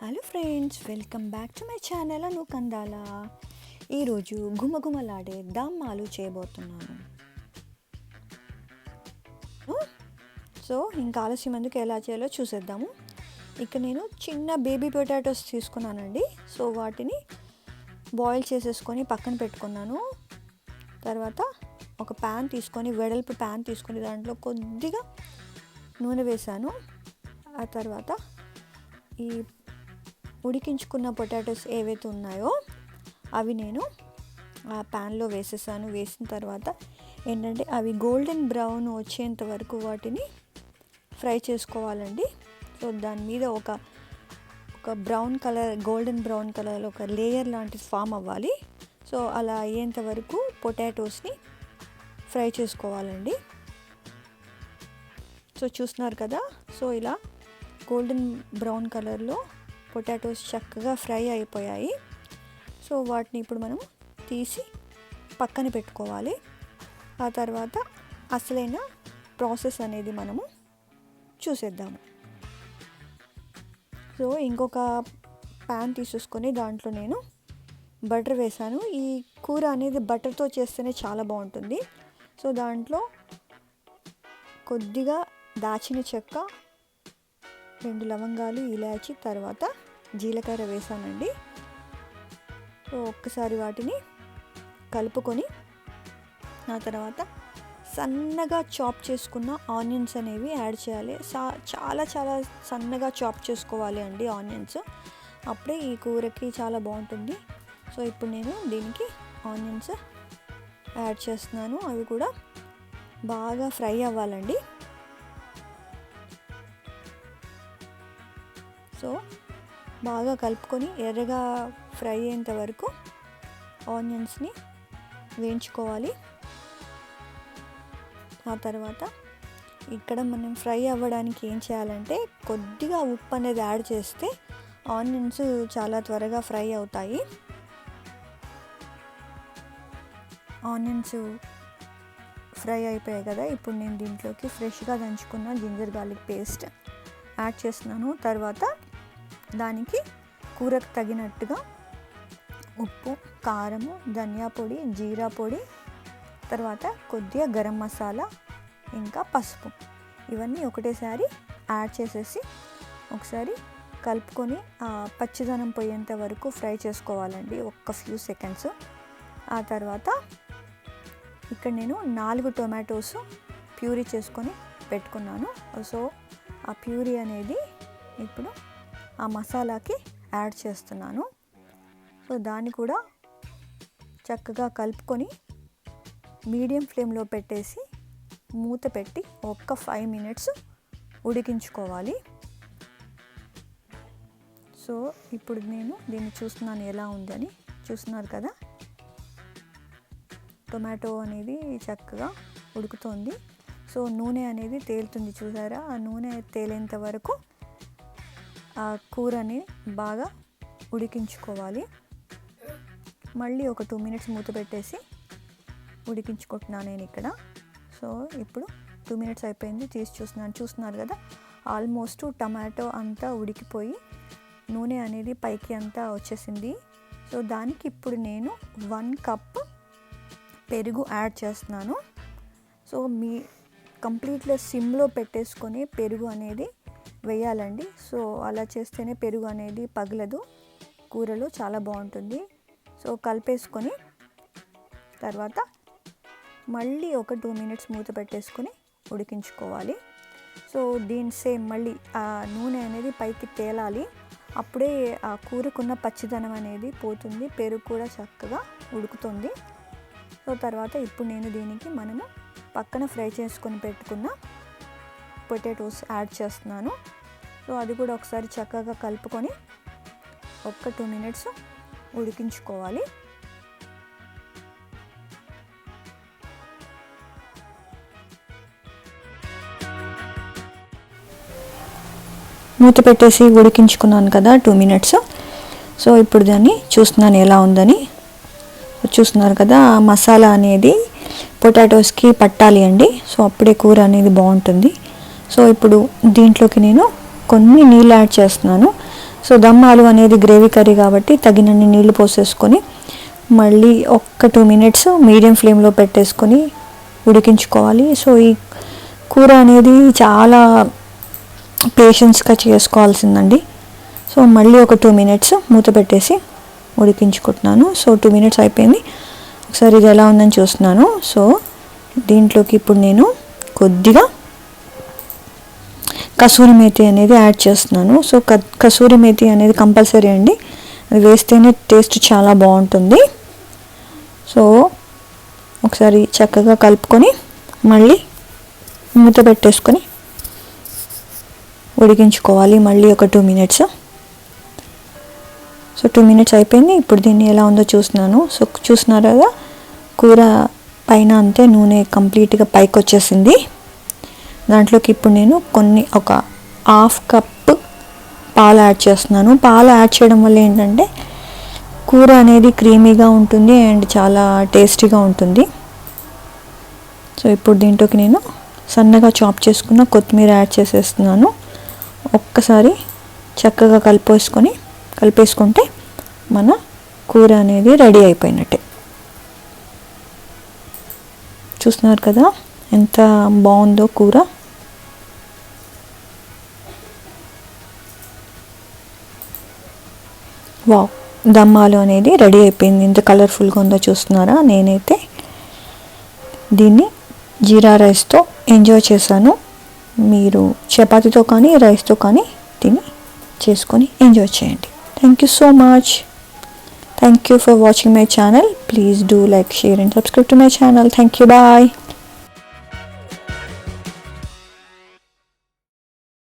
Hello friends welcome back to my channel అను కందాల ఈరోజు గుమగుమలాడే దమ్మాలు ఆలు చేయబోతున్నాను. సో ఇంకా ఆలస్యం ఎందుకు ఎలా చేయాలో చూసేద్దాము. ఇక్కడ నేను చిన్న బేబీ పొటాటోస్ తీసుకున్నానండి. సో వాటిని బాయిల్ చేసేసుకొని పక్కన పెట్టుకున్నాను. తర్వాత ఒక ప్యాన్ తీసుకొని వెడల్పు ప్యాన్ తీసుకొని దాంట్లో కొద్దిగా నూనె వేశాను. ఆ తర్వాత ఈ ఉడికించుకున్న పొటాటోస్ ఏవైతే ఉన్నాయో అవి నేను ఆ ప్యాన్లో వేసేసాను. వేసిన తర్వాత ఏంటంటే అవి గోల్డెన్ బ్రౌన్ వచ్చేంత వరకు వాటిని ఫ్రై చేసుకోవాలండి. సో దాని మీద ఒక ఒక brown colour golden brown colour ఒక లేయర్ లాంటిది ఫామ్ అవ్వాలి. సో అలా అయ్యేంత వరకు పొటాటోస్ని ఫ్రై చేసుకోవాలండి. సో చూస్తున్నారు కదా? సో ఇలా గోల్డెన్ బ్రౌన్ కలర్లో పొటాటోస్ చక్కగా ఫ్రై అయిపోయాయి. సో వాటిని ఇప్పుడు మనం తీసి పక్కన పెట్టుకోవాలి. ఆ తర్వాత అసలైన ప్రాసెస్ అనేది మనము చూసేద్దాము. సో ఇంకొక ప్యాన్ తీసేసుకొని దాంట్లో నేను బటర్ వేసాను. ఈ కూర అనేది బటర్తో చేస్తేనే చాలా బాగుంటుంది. సో దాంట్లో కొద్దిగా దాచిన చెక్క రెండు లవంగాలు ఇలాచి తర్వాత జీలకర్ర వేసానండి. సో ఒక్కసారి వాటిని కలుపుకొని ఆ తర్వాత సన్నగా చాప్ చేసుకున్న ఆనియన్స్ అనేవి యాడ్ చేయాలి. సా చాలా చాలా సన్నగా చాప్ చేసుకోవాలి అండి ఆనియన్స్. అప్పుడే ఈ కూరకి చాలా బాగుంటుంది. సో ఇప్పుడు నేను దీనికి ఆనియన్స్ యాడ్ చేస్తున్నాను. అవి కూడా బాగా ఫ్రై అవ్వాలండి. సో బాగా కలుపుకొని ఎర్రగా ఫ్రై అయ్యేంత వరకు ఆనియన్స్ని వేయించుకోవాలి. ఆ తర్వాత ఇక్కడ మనం ఫ్రై అవ్వడానికి ఏం చేయాలంటే కొద్దిగా ఉప్పు అనేది యాడ్ చేస్తే ఆనియన్స్ చాలా త్వరగా ఫ్రై అవుతాయి. ఆనియన్స్ ఫ్రై అయిపోయాయి కదా ఇప్పుడు నేను దీంట్లోకి ఫ్రెష్గా దంచుకున్న జింజర్ గార్లిక్ పేస్ట్ యాడ్ చేస్తున్నాను. తర్వాత దానికి కూరకు తగినట్టుగా ఉప్పు కారము ధనియా పొడి జీరా పొడి తర్వాత కొద్దిగా గరం మసాలా ఇంకా పసుపు. ఇవన్నీ ఒకటేసారి యాడ్ చేసేసి ఒకసారి కలుపుకొని పచ్చిదనం పోయేంత వరకు ఫ్రై చేసుకోవాలండి ఒక్క ఫ్యూ సెకండ్స్. ఆ తర్వాత ఇక్కడ నేను నాలుగు టొమాటోస్ ప్యూరీ చేసుకొని పెట్టుకున్నాను. సో ఆ ప్యూరీ అనేది ఇప్పుడు ఆ మసాలాకి యాడ్ చేస్తున్నాను. సో దాన్ని కూడా చక్కగా కలుపుకొని మీడియం ఫ్లేమ్లో పెట్టేసి మూత పెట్టి ఒక్క ఫైవ్ మినిట్స్ ఉడికించుకోవాలి. సో ఇప్పుడు నేను దీన్ని చూస్తున్నాను ఎలా ఉందని చూస్తున్నారు కదా? టొమాటో అనేది చక్కగా ఉడుకుతోంది. సో నూనె అనేది తేలుతుంది చూసారా? ఆ నూనె తేలేంత వరకు కూరని బాగా ఉడికించుకోవాలి. మళ్ళీ ఒక టూ మినిట్స్ మూత పెట్టేసి ఉడికించుకుంటున్నాను నేను ఇక్కడ. సో ఇప్పుడు టూ మినిట్స్ అయిపోయింది. తీసి చూస్తున్నాను. చూస్తున్నారు కదా? ఆల్మోస్ట్ టమాటో అంతా ఉడికిపోయి నూనె అనేది పైకి అంతా వచ్చేసింది. సో దానికి ఇప్పుడు నేను వన్ కప్ పెరుగు యాడ్ చేస్తున్నాను. సో మీ కంప్లీట్గా సిమ్లో పెట్టేసుకొని పెరుగు అనేది వేయాలండి. సో అలా చేస్తేనే పెరుగు అనేది పగలదు. కూరలో చాలా బాగుంటుంది. సో కలిపేసుకొని తర్వాత మళ్ళీ ఒక టూ మినిట్స్ మూత పెట్టేసుకొని ఉడికించుకోవాలి. సో దీని సేమ్ మళ్ళీ ఆ నూనె అనేది పైకి తేలాలి. అప్పుడే ఆ కూరకున్న పచ్చిదనం అనేది పోతుంది. పెరుగు కూడా చక్కగా ఉడుకుతుంది. సో తర్వాత ఇప్పుడు నేను దీనికి మనము పక్కన ఫ్రై చేసుకొని పెట్టుకున్న పొటాటోస్ యాడ్ చేస్తున్నాను. సో అది కూడా ఒకసారి చక్కగా కలుపుకొని ఒక్క టూ మినిట్స్ ఉడికించుకోవాలి. మూత పెట్టేసి ఉడికించుకున్నాను కదా టూ మినిట్స్ సో ఇప్పుడు దాన్ని చూస్తున్నాను ఎలా ఉందని. చూస్తున్నారు కదా మసాలా అనేది పొటాటోస్కి పట్టాలి అండి. సో అప్పుడే కూర అనేది బాగుంటుంది. సో ఇప్పుడు దీంట్లోకి నేను కొన్ని నీళ్ళు యాడ్ చేస్తున్నాను. సో దమ్ ఆలు అనేది గ్రేవీ కర్రీ కాబట్టి తగినన్ని నీళ్ళు పోసేసుకొని మళ్ళీ ఒక్క టూ మినిట్స్ మీడియం ఫ్లేమ్లో పెట్టేసుకొని ఉడికించుకోవాలి. సో ఈ కూర అనేది చాలా పేషెన్స్గా చేసుకోవాల్సిందండి. సో మళ్ళీ ఒక టూ మినిట్స్ మూత పెట్టేసి ఉడికించుకుంటున్నాను. సో టూ మినిట్స్ అయిపోయింది. ఒకసారి ఇది ఎలా ఉందని చూస్తున్నాను. సో దీంట్లోకి ఇప్పుడు నేను కొద్దిగా కసూరి మేతి అనేది యాడ్ చేస్తున్నాను. సో కసూరి మేతి అనేది కంపల్సరీ అండి. అది వేస్తేనే టేస్ట్ చాలా బాగుంటుంది. సో ఒకసారి చక్కగా కలుపుకొని మళ్ళీ మూత పెట్టేసుకొని ఉడికించుకోవాలి. మళ్ళీ ఒక two minutes. So two minutes అయిపోయింది. ఇప్పుడు దీన్ని ఎలా ఉందో చూస్తున్నాను. సో చూసినారు కదా? కూర పైన అంతే నూనె కంప్లీట్గా పైకి వచ్చేసింది దాంట్లోకి ఇప్పుడు నేను కొన్ని ఒక హాఫ్ కప్ పాలు యాడ్ చేస్తున్నాను. పాలు యాడ్ చేయడం వల్ల ఏంటంటే కూర అనేది క్రీమీగా ఉంటుంది అండ్ చాలా టేస్టీగా ఉంటుంది. సో ఇప్పుడు దీంట్లోకి నేను సన్నగా చాప్ చేసుకున్న కొత్తిమీర యాడ్ చేసేస్తున్నాను. ఒక్కసారి చక్కగా కలిపేసుకొని కలిపేసుకుంటే మన కూర అనేది రెడీ అయిపోయినట్టే. చూస్తున్నారు కదా ఎంత బాగుందో కూర. వావ్ దమ్మాలు అనేది రెడీ అయిపోయింది. ఎంత కలర్ఫుల్గా ఉందో చూస్తున్నారా? నేనైతే దీన్ని జీరా రైస్తో ఎంజాయ్ చేశాను. మీరు చపాతీతో కానీ రైస్తో కానీ తిని చేసుకొని ఎంజాయ్ చేయండి. Thank you so much thank you for watching my channel please do like share and subscribe to my channel thank you bye